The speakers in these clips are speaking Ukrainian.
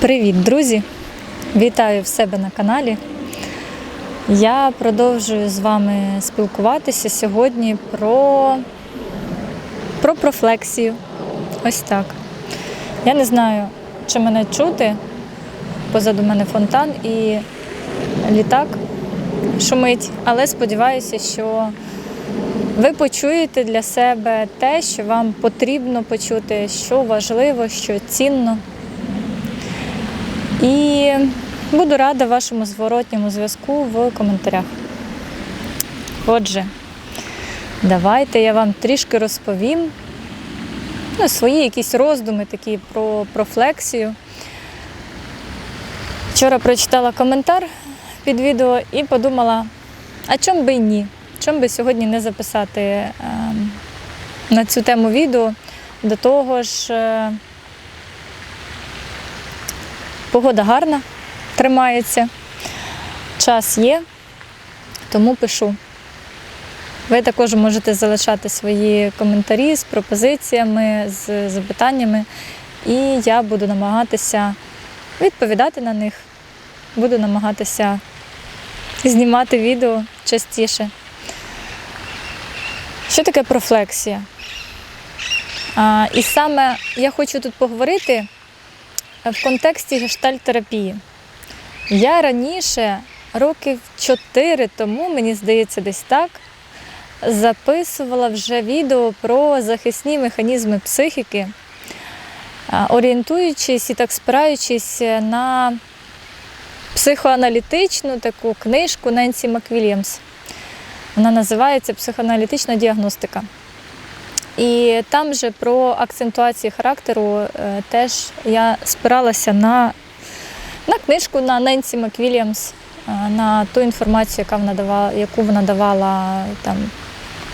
Привіт, друзі! Вітаю в себе на каналі. Я продовжую з вами спілкуватися сьогодні про, про профлексію. Ось так. Я не знаю, чи мене чути. Позаду мене фонтан і літак шумить, але сподіваюся, що ви почуєте для себе те, що вам потрібно почути, що важливо, що цінно. І буду рада вашому зворотньому зв'язку в коментарях. Отже, давайте я вам трішки розповім ну, свої якісь роздуми такі про профлексію. Вчора прочитала коментар під відео і подумала, а чом би й ні? Чом би сьогодні не записати е, на цю тему відео? До того ж, е, Погода гарна, тримається, час є, тому пишу. Ви також можете залишати свої коментарі з пропозиціями, з запитаннями, і я буду намагатися відповідати на них, буду намагатися знімати відео частіше. Що таке профлексія? А, І саме я хочу тут поговорити в контексті гештальтерапії. Я раніше, років 4 тому, мені здається, десь так, записувала вже відео про захисні механізми психіки, орієнтуючись і так спираючись на психоаналітичну таку книжку Ненсі Маквільямс. Вона називається Психоаналітична діагностика. І там же про акцентуацію характеру е, теж я спиралася на, на книжку на Ненсі Маквільямс, е, на ту інформацію, яка вона давала, яку вона давала там,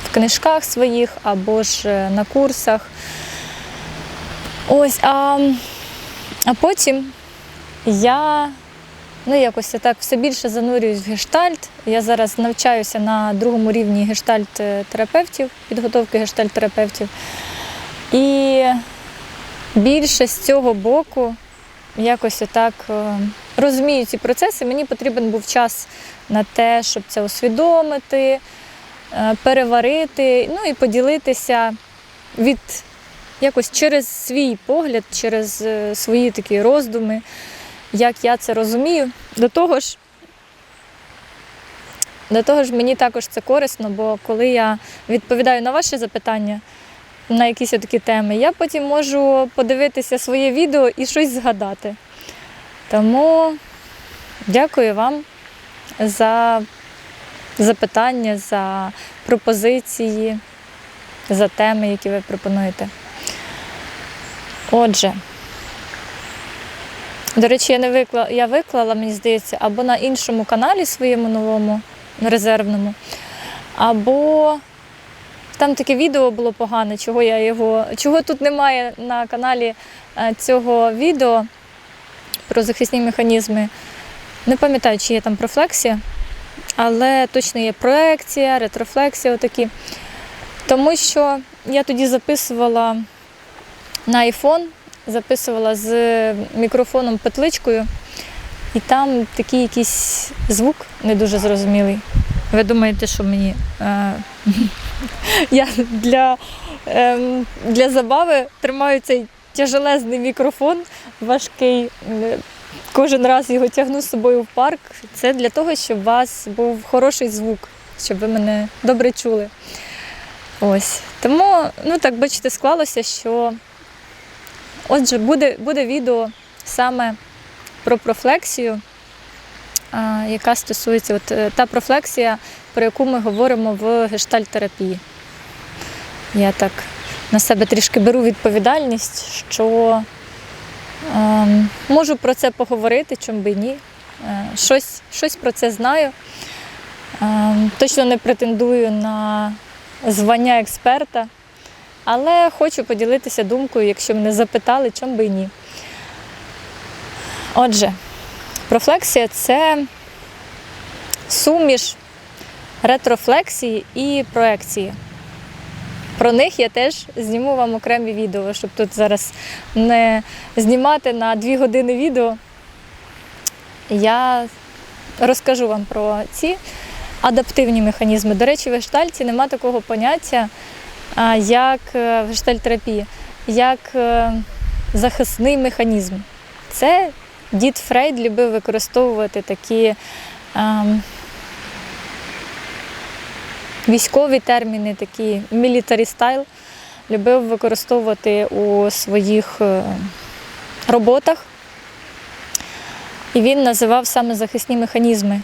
в книжках своїх або ж е, на курсах. Ось, а, а потім я ну, якось я так все більше занурююсь в гештальт. Я зараз навчаюся на другому рівні гештальт-терапевтів, підготовки гештальт-терапевтів. І більше з цього боку якось отак е, розумію ці процеси. Мені потрібен був час на те, щоб це усвідомити, е, переварити, ну і поділитися від якось через свій погляд, через е, свої такі роздуми як я це розумію. До того ж, до того ж, мені також це корисно, бо коли я відповідаю на ваші запитання на якісь такі теми, я потім можу подивитися своє відео і щось згадати. Тому дякую вам за запитання, за пропозиції, за теми, які ви пропонуєте. Отже. До речі, я не виклала, я виклала, мені здається, або на іншому каналі своєму новому, резервному, або там таке відео було погане, чого я його, чого тут немає на каналі е, цього відео про захисні механізми. Не пам'ятаю, чи є там профлексія, але точно є проекція, ретрофлексія отакі. Тому що я тоді записувала на iPhone записувала з мікрофоном петличкою, і там такий якийсь звук не дуже зрозумілий. Ви думаєте, що мені е, я для, е, для забави тримаю цей тяжелезний мікрофон, важкий. Кожен раз його тягну з собою в парк. Це для того, щоб у вас був хороший звук, щоб ви мене добре чули. Ось. Тому, ну так бачите, склалося, що Отже, буде буде відео саме про профлексію, яка стосується от, е, та профлексія, про яку ми говоримо в гештальтерапії. Я так на себе трішки беру відповідальність, що е, можу про це поговорити, чому би ні. Е, щось, щось про це знаю. Е, точно не претендую на звання експерта. Але хочу поділитися думкою, якщо мене запитали, чому би і ні. Отже, профлексія це суміш ретрофлексії і проекції. Про них я теж зніму вам окремі відео, щоб тут зараз не знімати на дві години відео. Я розкажу вам про ці адаптивні механізми. До речі, в гештальті нема такого поняття, як е, в гештальтерапії, як е, захисний механізм. Це дід Фрейд любив використовувати такі ем, військові терміни, такі military стайл, любив використовувати у своїх е, роботах. І він називав саме захисні механізми,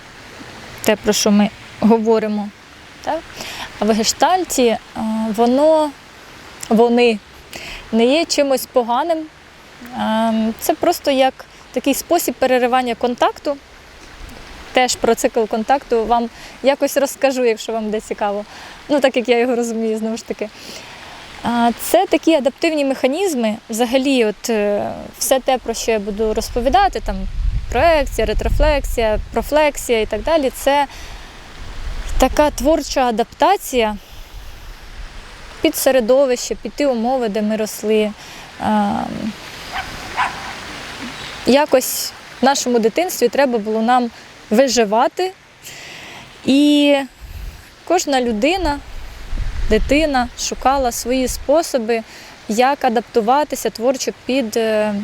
те, про що ми говоримо. Так? В гештальті е, воно, вони не є чимось поганим. Ем, Це просто як такий спосіб переривання контакту. Теж про цикл контакту вам якось розкажу, якщо вам буде цікаво. Ну, так як я його розумію, знову ж таки. Це такі адаптивні механізми. Взагалі, от е, все те, про що я буду розповідати, там проекція, ретрофлексія, профлексія і так далі, це така творча адаптація під середовище, під ті умови, де ми росли. Ем, Якось в нашому дитинстві треба було нам виживати. І кожна людина, дитина шукала свої способи, як адаптуватися творчо під е,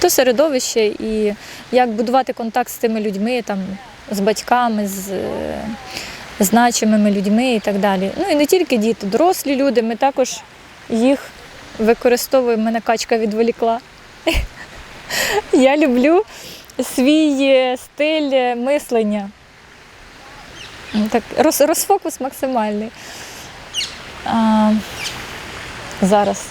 то середовище і як будувати контакт з тими людьми, там, з батьками, з е, значимими людьми і так далі. Ну і не тільки діти, дорослі люди, ми також їх використовуємо. Мене качка відволікла. Я люблю свій е, стиль е, мислення. Так, роз, розфокус максимальний. А, зараз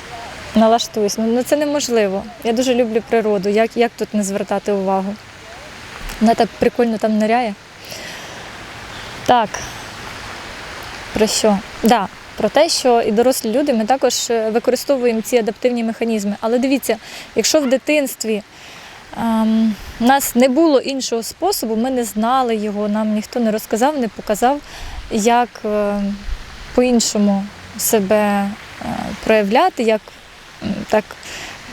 налаштуюсь. Ну, ну це неможливо. Я дуже люблю природу. Як, як тут не звертати увагу? Вона так прикольно там ниряє. Так. Про що? Да, про те, що і дорослі люди ми також е, використовуємо ці адаптивні механізми. Але дивіться, якщо в дитинстві ем, нас не було іншого способу, ми не знали його, нам ніхто не розказав, не показав, як е, по-іншому себе е, проявляти, як м, так,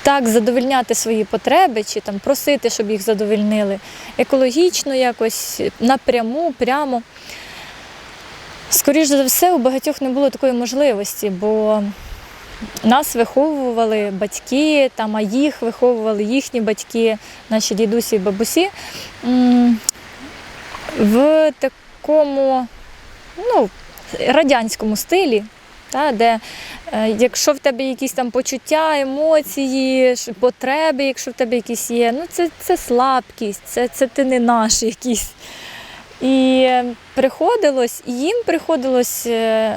так задовольняти свої потреби чи там просити, щоб їх задовольнили екологічно, якось напряму, прямо. Скоріше за все, у багатьох не було такої можливості, бо нас виховували батьки, там, а їх виховували їхні батьки, наші дідусі і бабусі в такому ну, радянському стилі, та, де е, якщо в тебе якісь там почуття, емоції, потреби, якщо в тебе якісь є, ну це, це слабкість, це, це ти не наш якийсь. І приходилось, і їм приходилось е,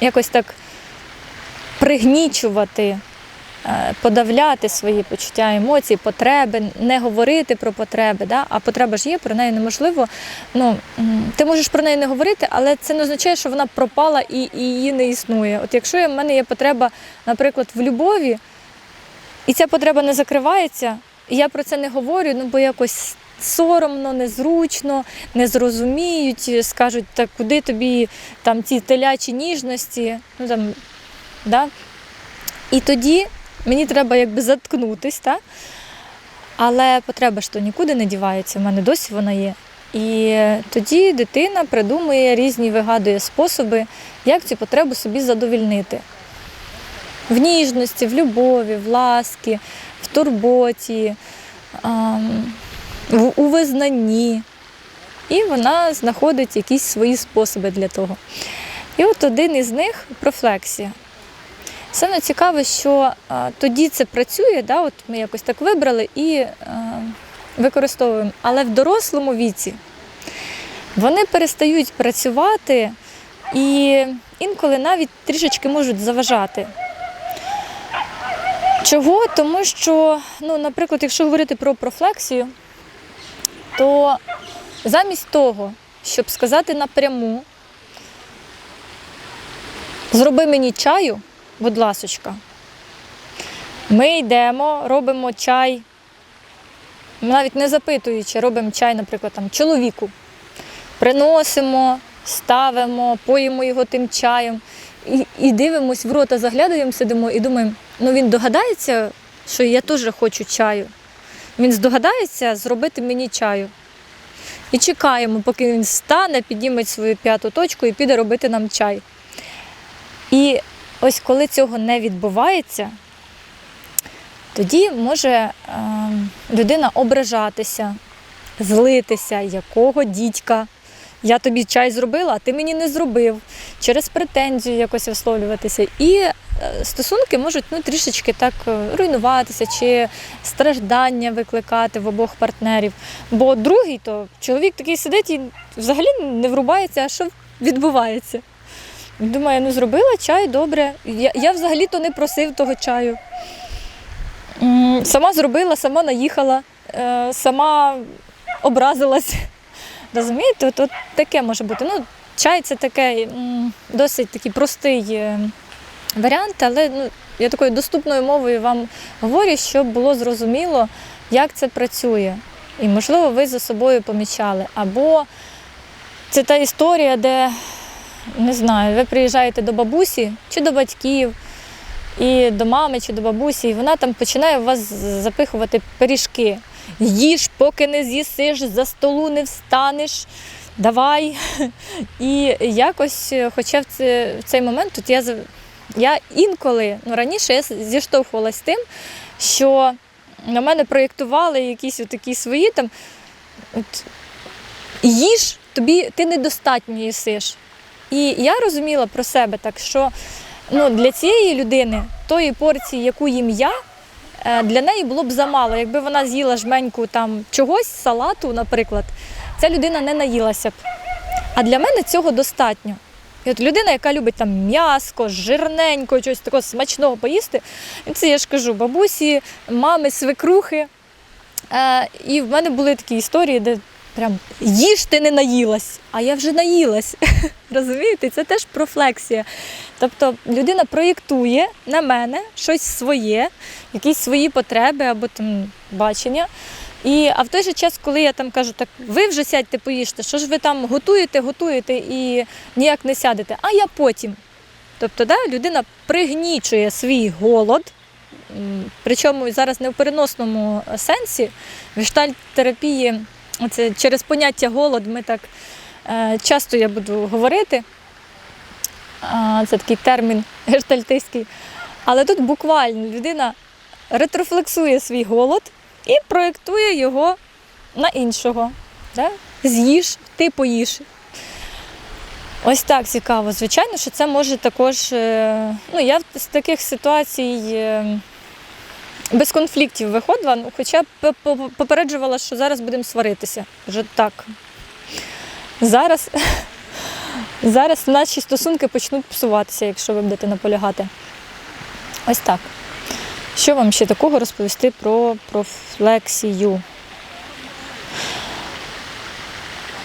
якось так пригнічувати, подавляти свої почуття, емоції, потреби, не говорити про потреби. Да? А потреба ж є, про неї неможливо. Ну, ти можеш про неї не говорити, але це не означає, що вона пропала і, і її не існує. От якщо в мене є потреба, наприклад, в любові, і ця потреба не закривається, і я про це не говорю, ну бо якось соромно, незручно, не зрозуміють, скажуть, так куди тобі там ці телячі ніжності, ну там, да? І тоді мені треба якби заткнутись, та? але потреба ж то нікуди не дівається, в мене досі вона є. І тоді дитина придумує різні, вигадує способи, як цю потребу собі задовільнити. В ніжності, в любові, в ласкі, в турботі, у визнанні. І вона знаходить якісь свої способи для того. І от один із них профлексія. Саме цікаве, що а, тоді це працює, да, от ми якось так вибрали і а, використовуємо. Але в дорослому віці вони перестають працювати і інколи навіть трішечки можуть заважати. Чого? Тому що, ну, наприклад, якщо говорити про профлексію, то замість того, щоб сказати напряму, зроби мені чаю, будь ласочка, ми йдемо, робимо чай, навіть не запитуючи, робимо чай, наприклад, там, чоловіку. Приносимо, ставимо, поїмо його тим чаєм. і, і дивимось в рота, заглядаємо, сидимо і думаємо, ну він догадається, що я теж хочу чаю. Він здогадається зробити мені чаю. І чекаємо, поки він встане, підніме свою п'яту точку і піде робити нам чай. І ось коли цього не відбувається, тоді може е, людина ображатися, злитися, якого дідька. Я тобі чай зробила, а ти мені не зробив, через претензію якось висловлюватися. І е, стосунки можуть ну, трішечки так е, руйнуватися чи страждання викликати в обох партнерів. Бо другий то чоловік такий сидить і взагалі не врубається, а що відбувається. Він думає, ну зробила чай, добре. Я, я взагалі-то не просив того чаю. Сама зробила, сама наїхала, е, сама образилась. Розумієте, от, таке може бути. Ну, чай це таке м, досить такий простий е, варіант, але ну, я такою доступною мовою вам говорю, щоб було зрозуміло, як це працює. І, можливо, ви за собою помічали. Або це та історія, де, не знаю, ви приїжджаєте до бабусі чи до батьків, і до мами чи до бабусі, і вона там починає в вас запихувати пиріжки. Їж, поки не з'їсиш, за столу не встанеш. Давай. І якось, хоча в цей момент тут я, я інколи, ну раніше я зіштовхувалася з тим, що на мене проєктували якісь такі свої там. От, їж, тобі ти недостатньо їсиш. І я розуміла про себе так, що ну, для цієї людини тої порції, яку їм я, е, для неї було б замало. Якби вона з'їла жменьку там чогось, салату, наприклад, ця людина не наїлася б. А для мене цього достатньо. І от людина, яка любить там м'яско, жирненько, щось такого смачного поїсти, це я ж кажу, бабусі, мами, свекрухи. Е, і в мене були такі історії, де прям їж ти не наїлась, а я вже наїлась. Розумієте, це теж профлексія. Тобто людина проєктує на мене щось своє, якісь свої потреби або там бачення. І, а в той же час, коли я там кажу, так ви вже сядьте, поїжте, що ж ви там готуєте, готуєте і ніяк не сядете, а я потім. Тобто, да, людина пригнічує свій голод, причому зараз не в переносному сенсі. В гештальт-терапії це через поняття голод ми так е, часто я буду говорити. Це такий термін гештальтистський. Але тут буквально людина ретрофлексує свій голод і проєктує його на іншого. Да? З'їж, ти поїш. Ось так цікаво. Звичайно, що це може також. е, Ну, я з таких ситуацій е, без конфліктів виходила, ну, хоча попереджувала, що зараз будемо сваритися. Вже так. Зараз, зараз наші стосунки почнуть псуватися, якщо ви будете наполягати. Ось так. Що вам ще такого розповісти про профлексію?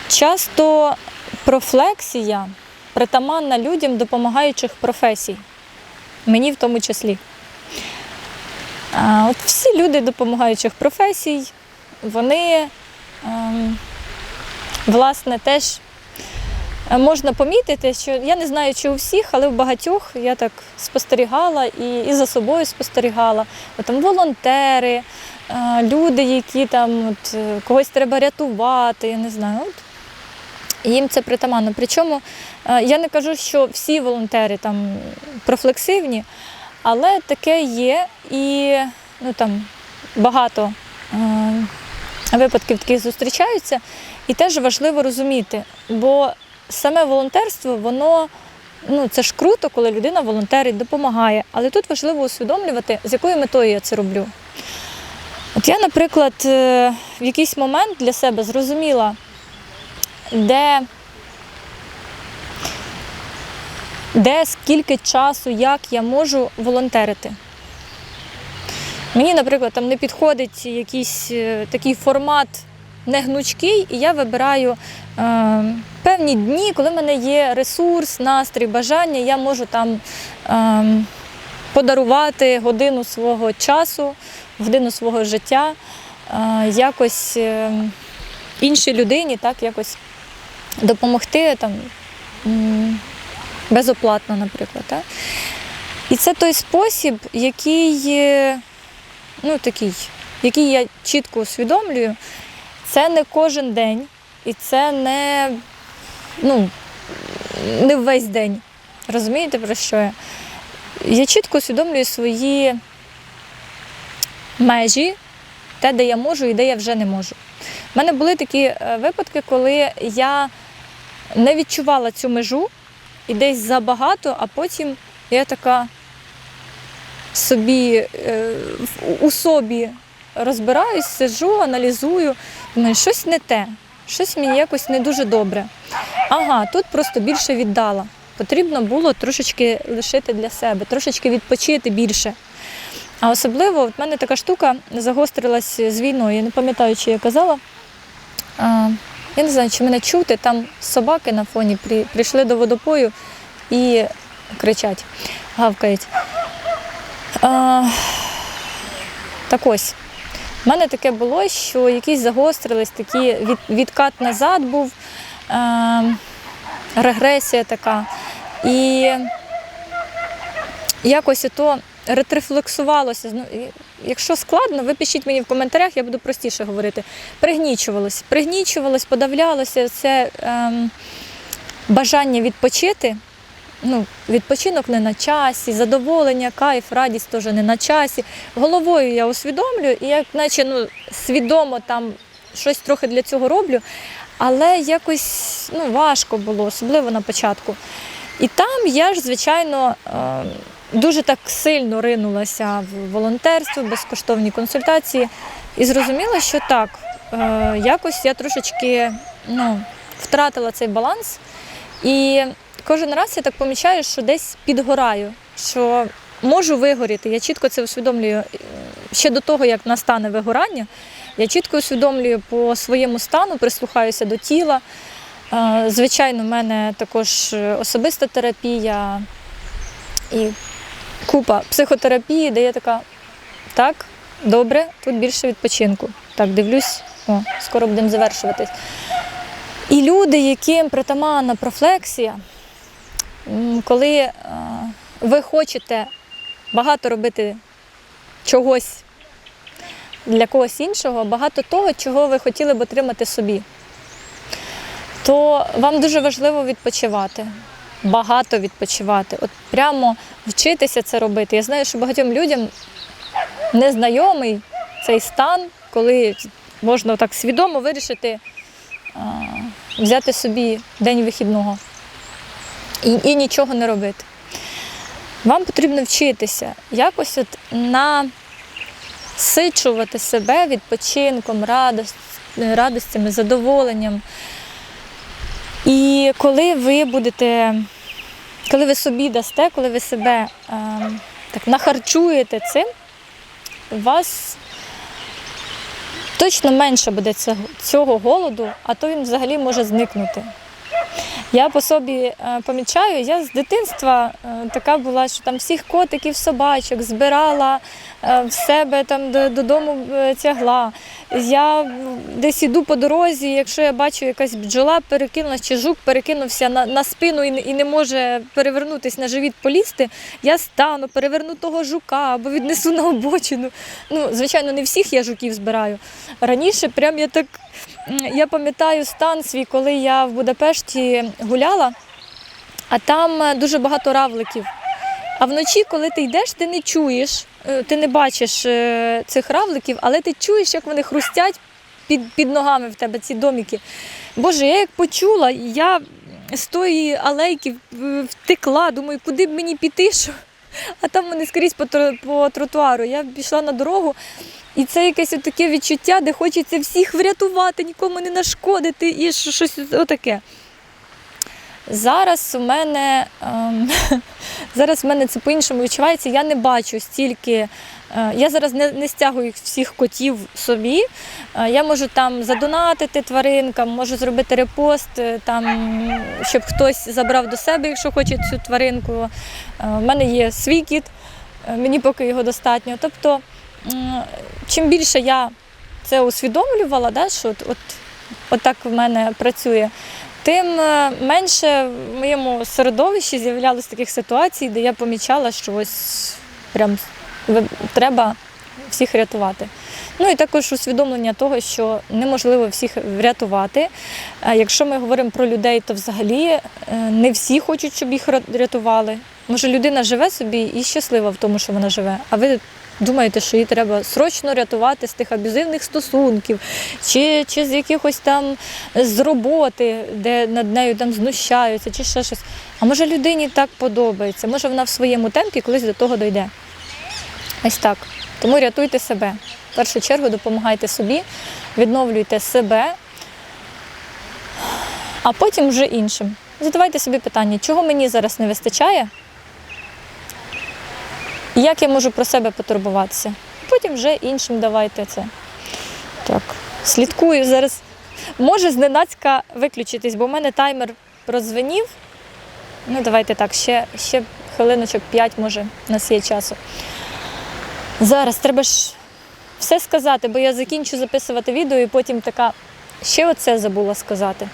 Часто профлексія притаманна людям допомагаючих професій, мені в тому числі. От всі люди допомагаючих професій, вони ем, власне теж е, можна помітити, що я не знаю, чи у всіх, але в багатьох я так спостерігала і, і за собою спостерігала. Там волонтери, е, люди, які там от, е, когось треба рятувати, я не знаю. От, їм це притаманно. Причому я не кажу, що всі волонтери там профлексивні, але таке є і ну, там, багато е, випадків таких зустрічаються. І теж важливо розуміти, бо саме волонтерство, воно ну, це ж круто, коли людина волонтерить, допомагає. Але тут важливо усвідомлювати, з якою метою я це роблю. От я, наприклад, е, в якийсь момент для себе зрозуміла, де, де скільки часу, як я можу волонтерити. Мені, наприклад, там не підходить якийсь е, такий формат негнучкий, і я вибираю е, певні дні, коли в мене є ресурс, настрій, бажання, я можу там е, подарувати годину свого часу, годину свого життя, е, якось е, іншій людині, так, якось допомогти там. Безоплатно, наприклад. Так? І це той спосіб, який, ну, такий, який я чітко усвідомлюю. Це не кожен день, і це не, ну, не весь день. Розумієте, про що я? Я чітко усвідомлюю свої межі, те, де я можу і де я вже не можу. У мене були такі е, випадки, коли я не відчувала цю межу і десь забагато, а потім я така собі е, у собі розбираюсь, сижу, аналізую, думаю, щось не те, щось мені якось не дуже добре. Ага, тут просто більше віддала. Потрібно було трошечки лишити для себе, трошечки відпочити більше. А особливо в мене така штука загострилась з війною. Я не пам'ятаю, чи я казала. Я не знаю, чи мене чути, там собаки на фоні при- прийшли до водопою і кричать, гавкають. А, так ось. У мене таке було, що якісь загострились, такі від, відкат назад був, а, регресія така. І якось ото ретрефлексувалося. Якщо складно, ви пишіть мені в коментарях, я буду простіше говорити. Пригнічувалось, пригнічувалось, подавлялося це ем, бажання відпочити. Ну, відпочинок не на часі, задоволення, кайф, радість теж не на часі. Головою я усвідомлюю і як наче ну, свідомо там щось трохи для цього роблю, але якось ну, важко було, особливо на початку. І там я ж, звичайно, е, дуже так сильно ринулася в волонтерство, безкоштовні консультації, і зрозуміла, що так, е, якось я трошечки ну, втратила цей баланс. І кожен раз я так помічаю, що десь підгораю, що можу вигоріти. Я чітко це усвідомлюю е, ще до того, як настане вигорання. Я чітко усвідомлюю по своєму стану, прислухаюся до тіла. Е, Звичайно, в мене також особиста терапія і купа психотерапії, де я така, так, добре, тут більше відпочинку. Так, дивлюсь, о, скоро будемо завершуватись. І люди, яким притаманна профлексія, коли е, ви хочете багато робити чогось для когось іншого, багато того, чого ви хотіли б отримати собі, то вам дуже важливо відпочивати, багато відпочивати. От прямо вчитися це робити. Я знаю, що багатьом людям незнайомий цей стан, коли можна так свідомо вирішити взяти собі день вихідного і, і нічого не робити. Вам потрібно вчитися якось от насичувати себе відпочинком, радостями, задоволенням. І коли ви будете, коли ви собі дасте, коли ви себе е, так нахарчуєте цим, у вас точно менше буде цього, голоду, а то він взагалі може зникнути. Я по собі е, помічаю, я з дитинства е, така була, що там всіх котиків, собачок збирала е, в себе там додому тягла. Я десь іду по дорозі, якщо я бачу якась бджола перекинулась, чи жук перекинувся на, на спину і, і не може перевернутися на живіт полізти, я стану, переверну того жука або віднесу на обочину. Ну, звичайно, не всіх я жуків збираю. Раніше прям я так я пам'ятаю стан свій, коли я в Будапешті гуляла, а там е, дуже багато равликів. А вночі, коли ти йдеш, ти не чуєш, е, ти не бачиш е, цих равликів, але ти чуєш, як вони хрустять під, під ногами в тебе ці домики. Боже, я як почула, я з тої алейки втекла, думаю, куди б мені піти, що? а там вони скрізь по тротуару. Я пішла на дорогу, і це якесь таке відчуття, де хочеться всіх врятувати, нікому не нашкодити і щось отаке. Зараз у мене ем, зараз в мене це по-іншому відчувається. Я не бачу стільки. е, Я зараз не, не стягую всіх котів собі. Е, Я можу там задонатити тваринкам, можу зробити репост, е, там, щоб хтось забрав до себе, якщо хоче цю тваринку. Е, У мене є свій кіт, е, мені поки його достатньо. Тобто, чим більше я це усвідомлювала, да, що от, от, от так в мене працює, тим е, менше в моєму середовищі з'являлось таких ситуацій, де я помічала, що ось прям треба всіх рятувати. Ну і також усвідомлення того, що неможливо всіх врятувати. Якщо ми говоримо про людей, то взагалі е, не всі хочуть, щоб їх рятували. Може, людина живе собі і щаслива в тому, що вона живе. А ви думаєте, що її треба срочно рятувати з тих аб'юзивних стосунків, чи, чи з якихось там з роботи, де над нею там знущаються, чи ще щось. А може людині так подобається, може вона в своєму темпі колись до того дойде. Ось так. Тому рятуйте себе. В першу чергу допомагайте собі, відновлюйте себе, а потім вже іншим. Задавайте собі питання, чого мені зараз не вистачає, як я можу про себе потурбуватися. Потім вже іншим давайте це. Так, слідкую зараз. Може зненацька виключитись, бо в мене таймер прозвенів. Ну, давайте так, ще, ще хвилиночок 5, може, у нас є часу. Зараз треба ж все сказати, бо я закінчу записувати відео і потім така. Ще оце забула сказати.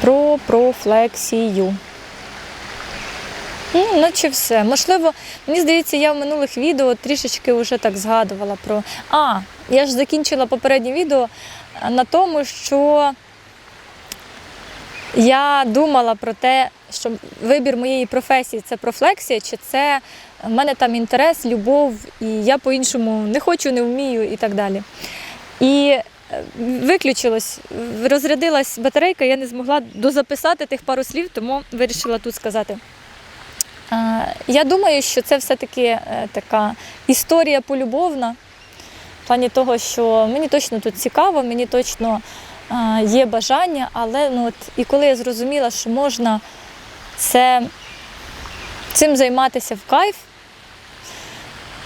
Про профлексію. Ну, наче все. Можливо, мені здається, я в минулих відео трішечки вже так згадувала про. А, я ж закінчила попереднє відео на тому, що я думала про те, що вибір моєї професії це профлексія, чи це в мене там інтерес, любов, і я по-іншому не хочу, не вмію і так далі. І е, виключилось, розрядилась батарейка, я не змогла дозаписати тих пару слів, тому вирішила тут сказати. Я думаю, що це все-таки е, така історія полюбовна, в плані того, що мені точно тут цікаво, мені точно є бажання, але ну от, і коли я зрозуміла, що можна це, цим займатися в кайф,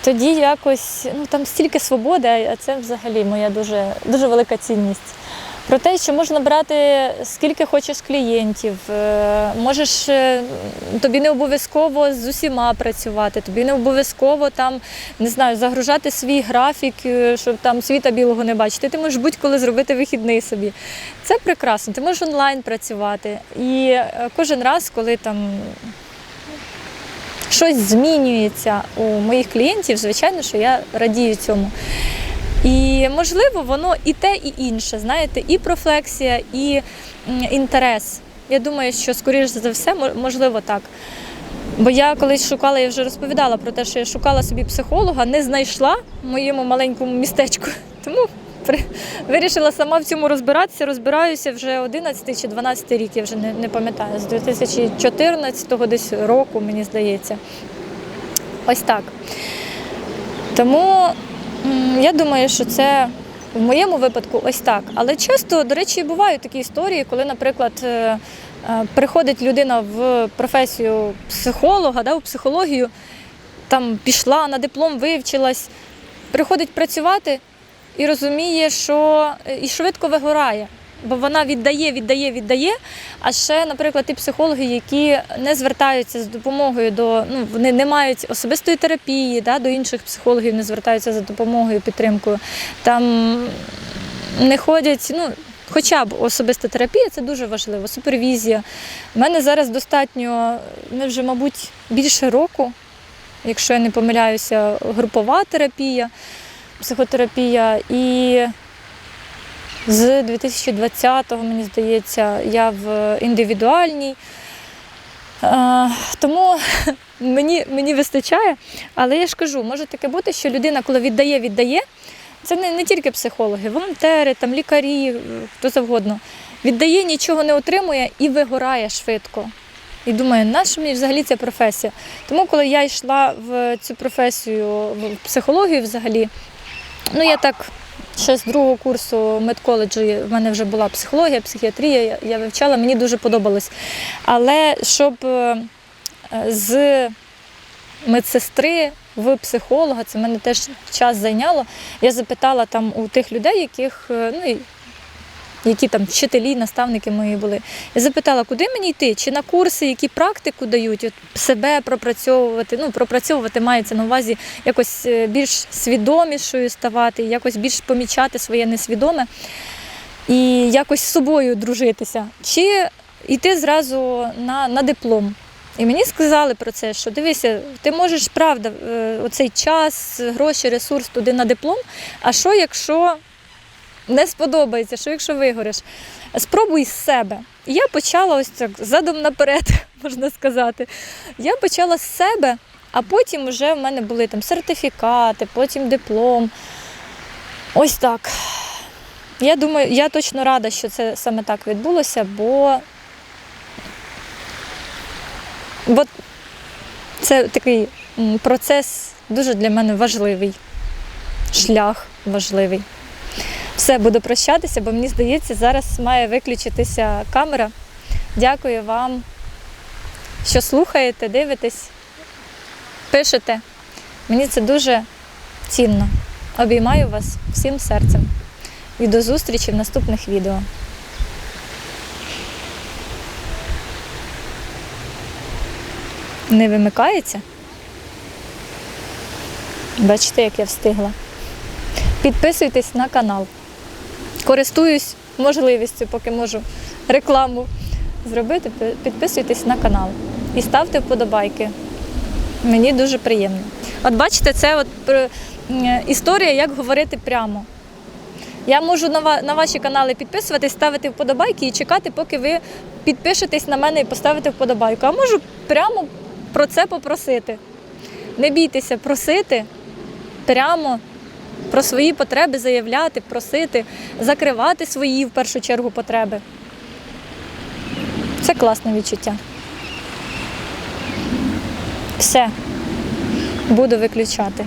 тоді якось ну, там стільки свободи, а це взагалі моя дуже, дуже велика цінність. Про те, що можна брати скільки хочеш клієнтів, е, можеш е, тобі не обов'язково з усіма працювати, тобі не обов'язково там не знаю, загружати свій графік, е, щоб там світа білого не бачити. Ти можеш будь-коли зробити вихідний собі. Це прекрасно. Ти можеш онлайн працювати. І кожен раз, коли там щось змінюється у моїх клієнтів, звичайно, що я радію цьому. І можливо, воно і те, і інше, знаєте, і профлексія, і інтерес. Я думаю, що скоріш за все, можливо, так. Бо я колись шукала, я вже розповідала про те, що я шукала собі психолога, не знайшла в моєму маленькому містечку. Тому вирішила сама в цьому розбиратися. Розбираюся вже 11 чи 12 рік, я вже не, не пам'ятаю, з 2014 десь року, мені здається. Ось так. Тому я думаю, що це в моєму випадку ось так. Але часто, до речі, бувають такі історії, коли, наприклад, е, е, приходить людина в професію психолога, да, у психологію, там пішла на диплом, вивчилась, приходить працювати і розуміє, що е, і швидко вигорає. Бо вона віддає, віддає, віддає. А ще, наприклад, ті психологи, які не звертаються з допомогою до ну вони не мають особистої терапії, да, до інших психологів не звертаються за допомогою, підтримкою. Там не ходять, ну. Хоча б особиста терапія це дуже важливо, супервізія. У мене зараз достатньо, ми вже, мабуть, більше року, якщо я не помиляюся, групова терапія, психотерапія. І з 2020-го, мені здається, я в індивідуальній. Е, Тому мені, мені вистачає. Але я ж кажу, може таке бути, що людина, коли віддає, віддає, це не, не тільки психологи, волонтери, там, лікарі, е, хто завгодно. Віддає, нічого не отримує і вигорає швидко. І думає, наша мені взагалі ця професія. Тому, коли я йшла в цю професію, в психологію взагалі, ну я так ще з другого курсу медколеджу в мене вже була психологія, психіатрія, я, вивчала, мені дуже подобалось. Але щоб е, з медсестри в психолога, це мене теж час зайняло. Я запитала там у тих людей, яких, е, ну, які там вчителі, наставники мої були. Я запитала, куди мені йти? Чи на курси, які практику дають, от себе пропрацьовувати. Ну, пропрацьовувати мається на увазі якось е, більш свідомішою ставати, якось більш помічати своє несвідоме. і якось з собою дружитися, чи йти зразу на, на диплом. І мені сказали про це, що дивися, ти можеш правда е, оцей час, гроші, ресурс туди на диплом. А що, якщо не сподобається, що якщо вигориш? Спробуй з себе. І я почала ось так задом наперед, можна сказати. Я почала з себе, а потім вже в мене були там сертифікати, потім диплом. Ось так. Я думаю, я точно рада, що це саме так відбулося, бо, бо це такий процес дуже для мене важливий, шлях важливий. Все, буду прощатися, бо мені здається, зараз має виключитися камера. Дякую вам, що слухаєте, дивитесь, пишете. Мені це дуже цінно. Обіймаю вас всім серцем. І до зустрічі в наступних відео. Не вимикається? Бачите, як я встигла. Підписуйтесь на канал. Користуюсь можливістю, поки можу рекламу зробити. Підписуйтесь на канал і ставте вподобайки. Мені дуже приємно. От бачите, це от історія, як говорити прямо. Я можу на ваші канали підписуватись, ставити вподобайки і чекати, поки ви підпишетесь на мене і поставите вподобайку. А можу прямо про це попросити. Не бійтеся просити прямо про свої потреби заявляти, просити, закривати свої в першу чергу потреби. Це класне відчуття. Все, буду виключати.